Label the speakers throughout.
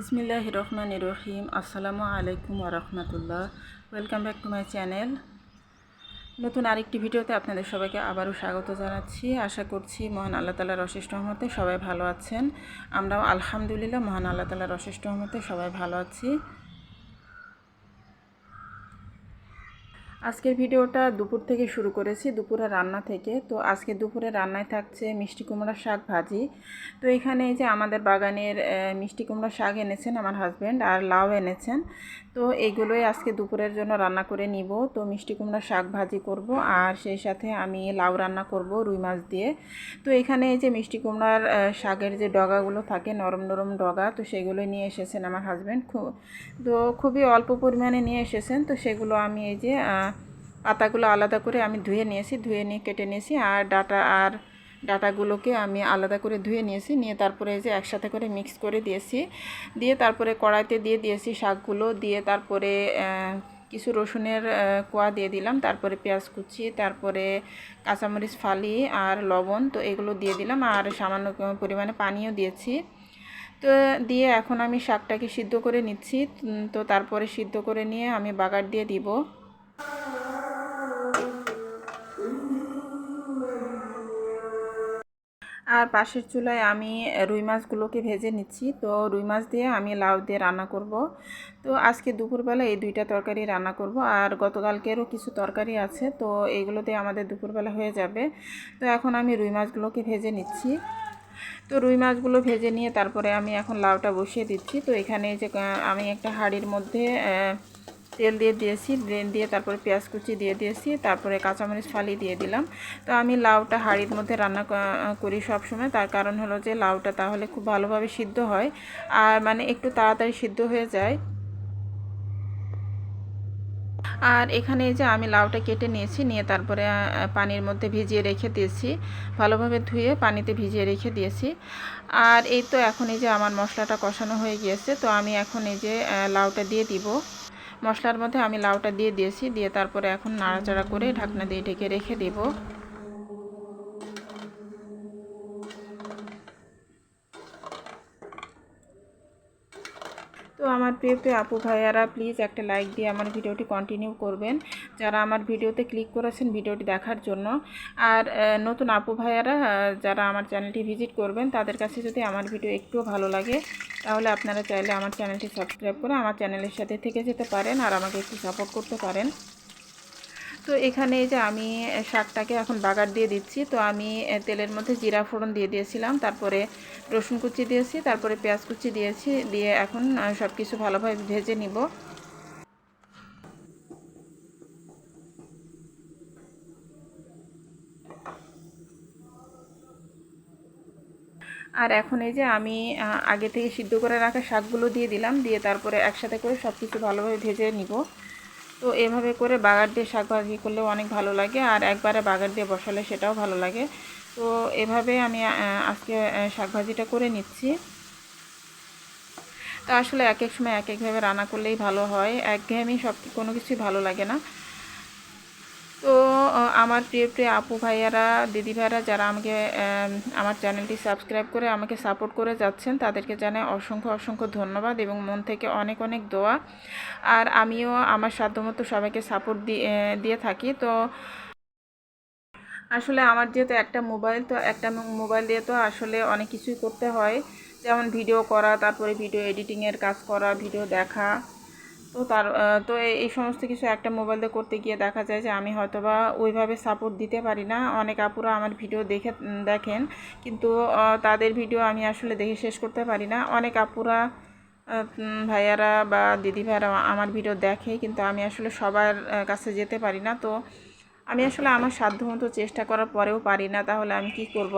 Speaker 1: বিসমিল্লাহ রহমান রহিম আসসালামু আলাইকুম রহমতুল্লাহ। Welcome back to my channel. নতুন আরেকটি ভিডিওতে আপনাদের সবাইকে আবারও স্বাগত জানাচ্ছি। আশা করছি মহান আল্লাহ তালার অশেষ রহমতে সবাই ভালো আছেন। আমরাও আলহামদুলিল্লাহ মহান আল্লাহ তালার অশেষ রহমতে সবাই ভালো আছি। আজকের ভিডিওটা দুপুর থেকে শুরু করেছি, দুপুরে রান্না থেকে। তো আজকে দুপুরে রান্নায় থাকছে মিষ্টি কুমড়ার শাক ভাজি। তো এখানে এই যে আমাদের বাগানের মিষ্টি কুমড়া শাক এনেছেন আমার হাজব্যান্ড আর লাউ এনেছেন। তো এইগুলোই আজকে দুপুরের জন্য রান্না করে নিব। তো মিষ্টি কুমড়া শাক ভাজি করব আর সেই সাথে আমি লাউ রান্না করব রুই মাছ দিয়ে। তো এখানে এই যে মিষ্টি কুমড়ার শাকের যে ডগাগুলো থাকে, নরম নরম ডগা, তো সেগুলো নিয়ে এসেছেন আমার হাজব্যান্ড খুব তো খুবই অল্প পরিমাণে নিয়ে এসেছেন। তো সেগুলো আমি এই যে পাতাগুলো আলাদা করে আমি ধুয়ে নিয়েছি, ধুয়ে নিয়ে কেটে নিয়েছি আর ডাটা আর ডাটাগুলোকে আমি আলাদা করে ধুয়ে নিয়েছি, নিয়ে তারপরে যে একসাথে করে মিক্স করে দিয়েছি। দিয়ে তারপরে কড়াইতে দিয়ে দিয়েছি শাকগুলো, দিয়ে তারপরে কিছু রসুনের কোয়া দিয়ে দিলাম, তারপরে পেঁয়াজ কুচি, তারপরে কাঁচামরিচ, ফালি আর লবণ, তো এগুলো দিয়ে দিলাম আর সামান্য পরিমাণে পানিও দিয়েছি। তো দিয়ে এখন আমি শাকটাকে সিদ্ধ করে নিচ্ছি তো তারপরে সিদ্ধ করে নিয়ে আমি বাগার দিয়ে দিব। আর পাশের চুলায় আমি রুই মাছগুলোকে ভেজে নিচ্ছি। তো রুই মাছ দিয়ে আমি লাউ দিয়ে রান্না করব। তো আজকে দুপুরবেলা এই দুইটা তরকারি রান্না করব। আর গতকালকেরও কিছু তরকারি আছে, তো এইগুলো দিয়ে আমাদের দুপুরবেলা হয়ে যাবে। তো এখন আমি রুই মাছগুলোকে ভেজে নিচ্ছি। তো রুই মাছগুলো ভেজে নিয়ে তারপরে আমি এখন লাউটা বসিয়ে দিচ্ছি। তো এখানে যে আমি একটা হাঁড়ির মধ্যে তেল দিয়ে দিয়েছি দিয়ে তারপরে পেঁয়াজ কুচি দিয়ে দিয়েছি, তারপরে কাঁচামরিচ ফালি দিয়ে দিলাম। তো আমি লাউটা হাঁড়ির মধ্যে রান্না করি সব সময় তার কারণ হলো যে লাউটা তাহলে খুব ভালোভাবে সিদ্ধ হয় আর মানে একটু তাড়াতাড়ি সিদ্ধ হয়ে যায়। আর এখানে যে আমি লাউটা কেটে নিয়েছি, নিয়ে তারপরে পানির মধ্যে ভিজিয়ে রেখে দিয়েছি। ভালোভাবে ধুয়ে পানিতে ভিজিয়ে রেখে দিয়েছি। আর এই তো এখন এই যে আমার মশলাটা কষানো হয়ে গিয়েছে, তো আমি এখন এই যে লাউটা দিয়ে দিব। মশলার মধ্যে আমি লাউটা দিয়ে দিয়েছি, দিয়ে তারপরে এখন নাড়াচাড়া করে ঢাকনা দিয়ে ঢেকে রেখে দেবো। তো আমার প্রিয় প্রিয় আপু ভাইয়ারা প্লিজ একটা লাইক দিয়ে আমার ভিডিওটি কন্টিনিউ করবেন। যারা আমার ভিডিওতে ক্লিক করেছেন ভিডিওটি দেখার জন্য। আর নতুন আপু ভাইয়ারা যারা আমার চ্যানেলটি ভিজিট করবেন, তাদের কাছে যদি আমার ভিডিও একটুও ভালো লাগে তাহলে আপনারা চাইলে আমার চ্যানেলটি সাবস্ক্রাইব করে আমার চ্যানেলের সাথে থেকে যেতে পারেন আর আমাকে একটু সাপোর্ট করতে পারেন। তো এখানে যে আমি শাকটাকে এখন বাগার দিয়ে দিচ্ছি। তো আমি তেলের মধ্যে জিরা ফোড়ন দিয়ে দিয়েছিলাম, তারপরে রসুন কুচি দিয়েছি, তারপরে পেঁয়াজ কুচি দিয়েছি, দিয়ে এখন সব কিছু ভালোভাবে ভেজে নিব। আর এখন এই যে আমি আগে থেকে সিদ্ধ করে রাখা শাকগুলো দিয়ে দিলাম, দিয়ে তারপরে একসাথে করে সব কিছু ভালোভাবে ভেজে নিব। তো এভাবে করে বাগার দিয়ে শাক ভাজি করলেও অনেক ভালো লাগে, আর একবারে বাগার দিয়ে বসালে সেটাও ভালো লাগে। তো এভাবে আমি আজকে শাক ভাজিটা করে নিচ্ছি। তো আসলে এক এক সময় এক একভাবে রান্না করলেই ভালো হয়, একঘেয়েমি সব, কোনো কিছুই ভালো লাগে না। তো আমার প্রিয় প্রিয় আপু ভাইয়ারা, দিদি ভাইয়ারা যারা আমাকে আমার চ্যানেলটি সাবস্ক্রাইব করে আমাকে সাপোর্ট করে যাচ্ছেন, তাদেরকে জানাই অসংখ্য অসংখ্য ধন্যবাদ এবং মন থেকে অনেক অনেক দোয়া। আর আমিও আমার সাধ্যমতো সবাইকে সাপোর্ট দিয়ে থাকি। তো, আসলে আমার যেহেতু একটা মোবাইল, তো একটা মোবাইল দিয়ে তো আসলে অনেক কিছুই করতে হয়। যেমন ভিডিও করা, তারপরে ভিডিও এডিটিংয়ের কাজ করা, ভিডিও দেখা। তো তার তো এই সমস্ত কিছু একটা মোবাইল দিয়ে করতে গিয়ে দেখা যায় যে আমি হয়তো বা ওইভাবে সাপোর্ট দিতে পারি না। অনেক আপুরা আমার ভিডিও দেখে দেখেন। কিন্তু তাদের ভিডিও আমি আসলে দেখে শেষ করতে পারি না। অনেক আপুরা ভাইয়ারা বা দিদি ভাইয়ারা আমার ভিডিও দেখে, কিন্তু আমি আসলে সবার কাছে যেতে পারি না। তো আমি আসলে আমার সাধ্যমতো চেষ্টা করার পরেও পারি না। তাহলে আমি কি করব?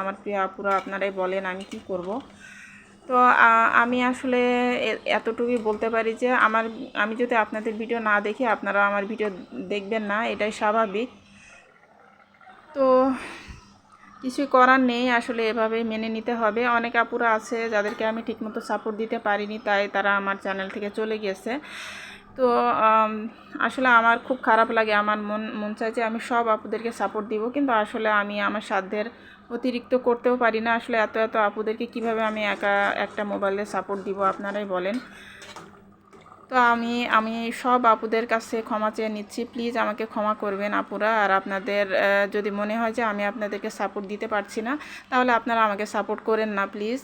Speaker 1: আমার প্রিয় আপুরা আপনারাই বলেন আমি কি করব? তো আমি আসলে এতটুকুই বলতে পারি যে, আমার, আমি যদি আপনাদের ভিডিও না দেখি, আপনারা আমার ভিডিও দেখবেন না, এটাই স্বাভাবিক। তো কিছুই করার নেই, আসলে এভাবে মেনে নিতে হবে। অনেক আপুরা আছে, যাদেরকে আমি ঠিকমতো সাপোর্ট দিতে পারিনি, তাই তারা আমার চ্যানেল থেকে চলে গেছে। তো আসলে আমার খুব খারাপ লাগে, আমার মন মন চায় যে আমি সব আপুদেরকে সাপোর্ট দিব, কিন্তু আসলে আমি আমার সাধ্যের অতিরিক্ত করতেও পারি না। আসলে এত এত আপুদেরকে কীভাবে আমি একা একটা মোবাইলে সাপোর্ট দিব, আপনারাই বলেন। তো আমি আমি সব আপুদের কাছে ক্ষমা চেয়ে নিচ্ছি। প্লিজ আমাকে ক্ষমা করবেন আপুরা। আর আপনাদের যদি মনে হয় যে আমি আপনাদেরকে সাপোর্ট দিতে পারছি না, তাহলে আপনারা আমাকে সাপোর্ট করেন না প্লিজ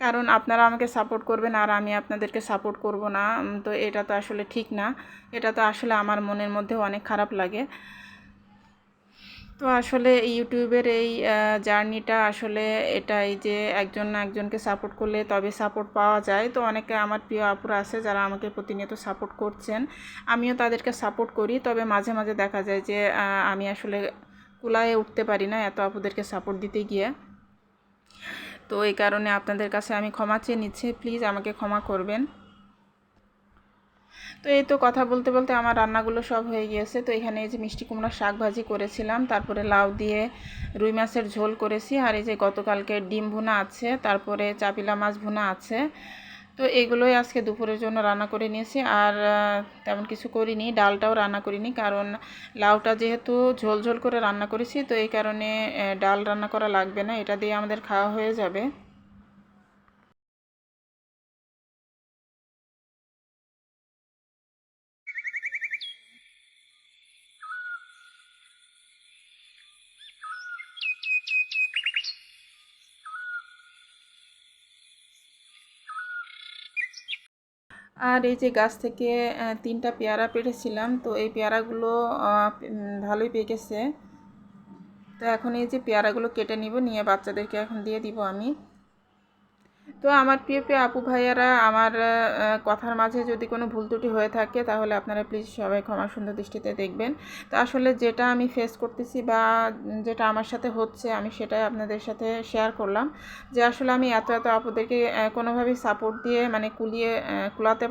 Speaker 1: কারণ আপনারা আমাকে সাপোর্ট করবেন আর আমি আপনাদেরকে সাপোর্ট করব না। তো এটা তো আসলে ঠিক না। এটা তো আসলে আমার মনের মধ্যে অনেক খারাপ লাগে। তো আসলে ইউটিউবের এই জার্নিটা আসলে এটাই যে একজন একজনকে সাপোর্ট করলে তবে সাপোর্ট পাওয়া যায়। তো অনেকে আমার প্রিয় আপুরা আছে যারা আমাকে প্রতিনিয়ত সাপোর্ট করছেন। আমিও তাদেরকে সাপোর্ট করি। তবে মাঝে মাঝে দেখা যায় যে আমি আসলে কুলায়ে উঠতে পারি না এত আপুদেরকে সাপোর্ট দিতে গিয়ে। তো এই কারণে আপনাদের কাছে আমি ক্ষমা চেয়ে নিচ্ছি। প্লিজ আমাকে ক্ষমা করবেন। তো এই তো কথা বলতে বলতে আমার রান্নাগুলো সব হয়ে গিয়েছে। তো এখানে এই যে মিষ্টি কুমড়া শাক ভাজি করেছিলাম, তারপরে লাউ দিয়ে রুই মাছের ঝোল করেছি, আর এই যে গতকালকে ডিম ভুনা আছে, তারপরে চাপিলা মাছ ভুনা আছে। তো এগুলোই আজকে দুপুরের জন্য রান্না করে নিয়েছি, আর তেমন কিছু করিনি, ডালটাও রান্না করিনি, কারণ লাউটা যেহেতু ঝোল ঝোল করে রান্না করেছি, তো এই কারণে ডাল রান্না করা লাগবে না, এটা দিয়ে আমাদের খাওয়া হয়ে যাবে। আর এই যে গাছ থেকে তিনটা পেয়ারা পেড়েছিলাম তো এই পেয়ারাগুলো ভালোই পেকেছে তো এখন এই যে পেয়ারাগুলো কেটে নিব, নিয়ে বাচ্চাদেরকে এখন দিয়ে দিব আমি। তো আমার প্রিয় প্রিয় আপু ভাইয়ারা, আমার কথার মাঝে যদি কোনো ভুল ত্রুটি হয়ে থাকে, তাহলে আপনারা প্লিজ সবাই ক্ষমা সুন্দর দৃষ্টিতে দেখবেন। তো আসলে যেটা আমি ফেস করতেছি বা যেটা আমার সাথে হচ্ছে, আমি সেটাই আপনাদের সাথে শেয়ার করলাম। যে আসলে আমি এত এত আপুদেরকে কোনোভাবেই সাপোর্ট দিয়ে মানে কুলিয়ে কুলাতে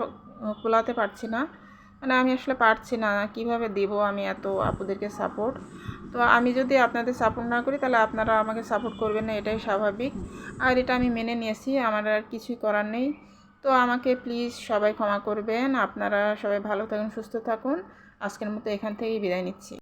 Speaker 1: কুলাতে পারছি না। মানে আমি আসলে পারছি না, কীভাবে দিব আমি এত আপুদেরকে সাপোর্ট তো আমি যদি আপনাদের সাপোর্ট না করি, তাহলে আপনারা আমাকে সাপোর্ট করবেন না, এটাই স্বাভাবিক। আর এটা আমি মেনে নিয়েছি, আমার আর কিছুই করার নেই। তো আমাকে প্লিজ সবাই ক্ষমা করবেন। আপনারা সবাই ভালো থাকুন, সুস্থ থাকুন। আজকের মতো এখান থেকেই বিদায় নিচ্ছি।